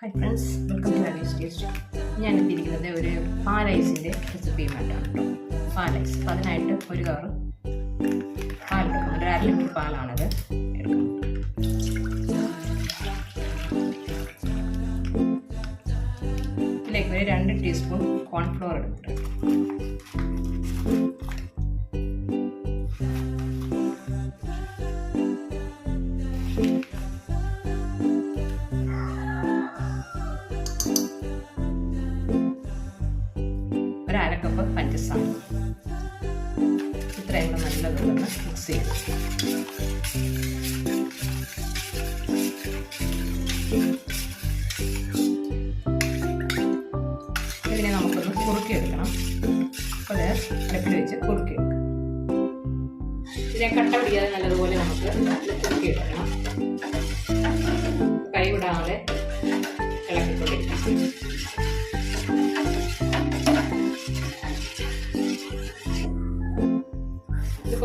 Hi friends welcome to ഹാലീസ് taste ഞാൻ എത്തിയിരിക്കുന്നത് ഒരു പാലൈസിന്റെ റെസിപ്പിയുമായിട്ടാണ് കേട്ടോ പാലൈസ് അപ്പോൾ അതിനായിട്ട് ഒരു കവർ പാലെടുക്കണം ഒരു അര ലിറ്റർ പാലാണത്. എടുക്കുന്നത് ഇതിലേക്ക് ഒരു രണ്ട് ടീസ്പൂൺ കോൺഫ്ലോർ എടുത്തിട്ട് പഞ്ചസാര. ഇത്രയും കൂടെ നല്ലതുള്ളൊന്ന് മിക്സ് ചെയ്ത് ഇതിനെ നമുക്കൊന്ന് കുറുക്കിയെടുക്കണം. അപ്പോൾ അടുപ്പിൽ വെച്ച് കുറുക്കിയെടുക്കാം. ഇതിനെ കട്ട പിടിക്കാതെ നല്ലതുപോലെ നമുക്ക് കുറുക്കിയെടുക്കണം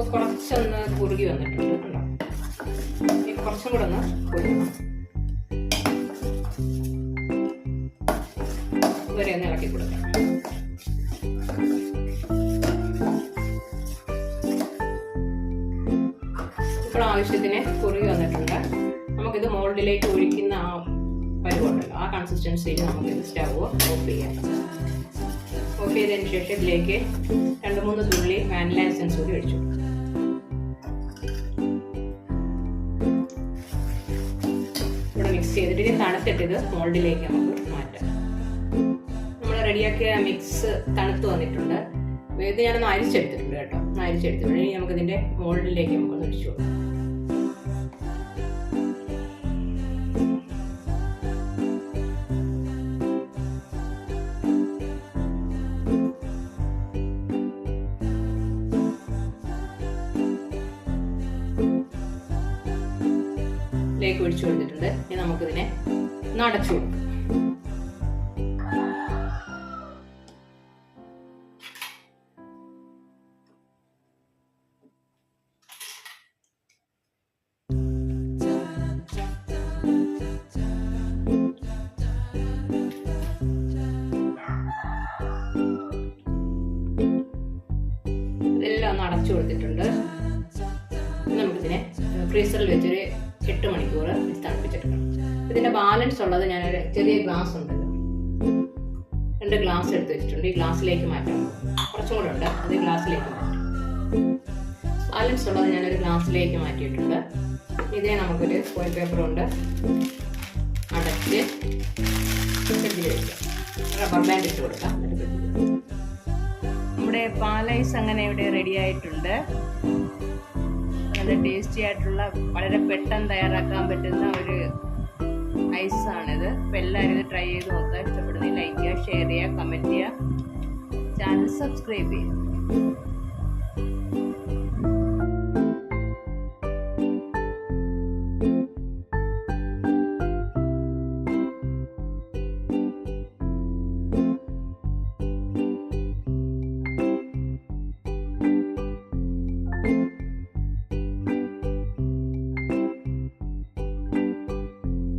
ഇതിപ്പോൾ കുറച്ചൊന്ന് കുറുകി വന്നിട്ടുണ്ട് കുറച്ചും കൂടെ ഒന്ന് കുറുകണം ഒന്ന് ഇളക്കി കൊടുക്കാം. ആവശ്യത്തിന് കുറുകി വന്നിട്ടുണ്ട്. നമുക്കിത് മോൾഡിലേക്ക് ഒഴിക്കുന്ന ആ പരുവുണ്ടല്ലോ ആ കൺസിസ്റ്റൻസിയിൽ നമുക്കിത് സ്റ്റവ് ഓഫ് ചെയ്യാം. ഓഫ് ചെയ്തതിന് ശേഷം ഇതിലേക്ക് രണ്ട് മൂന്ന് തുള്ളി വാനില എസൻസ് കൂടി ഒഴിച്ചു ഇനി തണുത്തിട്ട് ഇത് മോൾഡിലേക്ക് നമുക്ക് മാറ്റാം. നമ്മൾ റെഡിയാക്കിയ മിക്സ് തണുത്ത് വന്നിട്ടുണ്ട്. ഇത് ഞാനൊന്ന് അരിച്ചെടുത്തിട്ടുണ്ട് കേട്ടോ. അരിച്ചെടുത്തിട്ടുണ്ട്. ഇനി നമുക്ക് ഇതിന്റെ മോൾഡിലേക്ക് നമുക്കൊന്ന് ഒഴിച്ചു കൊടുക്കാം. ഇതിലേക്ക് ഒഴിച്ചു കൊടുത്തിട്ടുണ്ട്. ഇനി നമുക്കിതിനെ നടച്ചു കൊടുക്കാം. ഇതെല്ലാം ഒന്ന് അടച്ചു കൊടുത്തിട്ടുണ്ട്. നമുക്കിതിനെ ഫ്രീസറിൽ വെച്ചൊരു എട്ട് മണിക്കൂർ തണുപ്പിച്ചെടുക്കണം. ഇതിന്റെ ബാലൻസ് ഉള്ളത് ഞാനൊരു ചെറിയ ഗ്ലാസ് ഉണ്ട്. രണ്ട് ഗ്ലാസ് എടുത്ത് വെച്ചിട്ടുണ്ട്. ഈ ഗ്ലാസ്സിലേക്ക് മാറ്റാം കുറച്ചും കൂടെ ഉണ്ട്. അത് ഗ്ലാസ്സിലേക്ക് മാറ്റാം ബാലൻസ് ഉള്ളത് ഞാനൊരു ഗ്ലാസ്സിലേക്ക് മാറ്റിയിട്ടുണ്ട്. ഇതേ നമുക്കൊരു ഫോയിൽ പേപ്പർ കൊണ്ട് അടച്ച് ഫ്രിഡ്ജിൽ വെക്കാം. റബ്ബർ ബാൻഡ് ഇട്ട് കൊടുക്കാം. നമ്മുടെ പാലൈസ് അങ്ങനെ ഇവിടെ റെഡി ആയിട്ടുണ്ട്. നല്ല ടേസ്റ്റി ആയിട്ടുള്ള വളരെ പെട്ടെന്ന് തയ്യാറാക്കാൻ പറ്റുന്ന ഒരു ഐസാണിത് അപ്പോൾ എല്ലാവരും ഇത് ട്രൈ ചെയ്ത് നോക്കുക. ഇഷ്ടപ്പെടുന്നെങ്കിൽ ലൈക്ക് ചെയ്യുക ഷെയർ ചെയ്യുക കമന്റ് ചെയ്യുക. ചാനൽ സബ്സ്ക്രൈബ് ചെയ്യുക.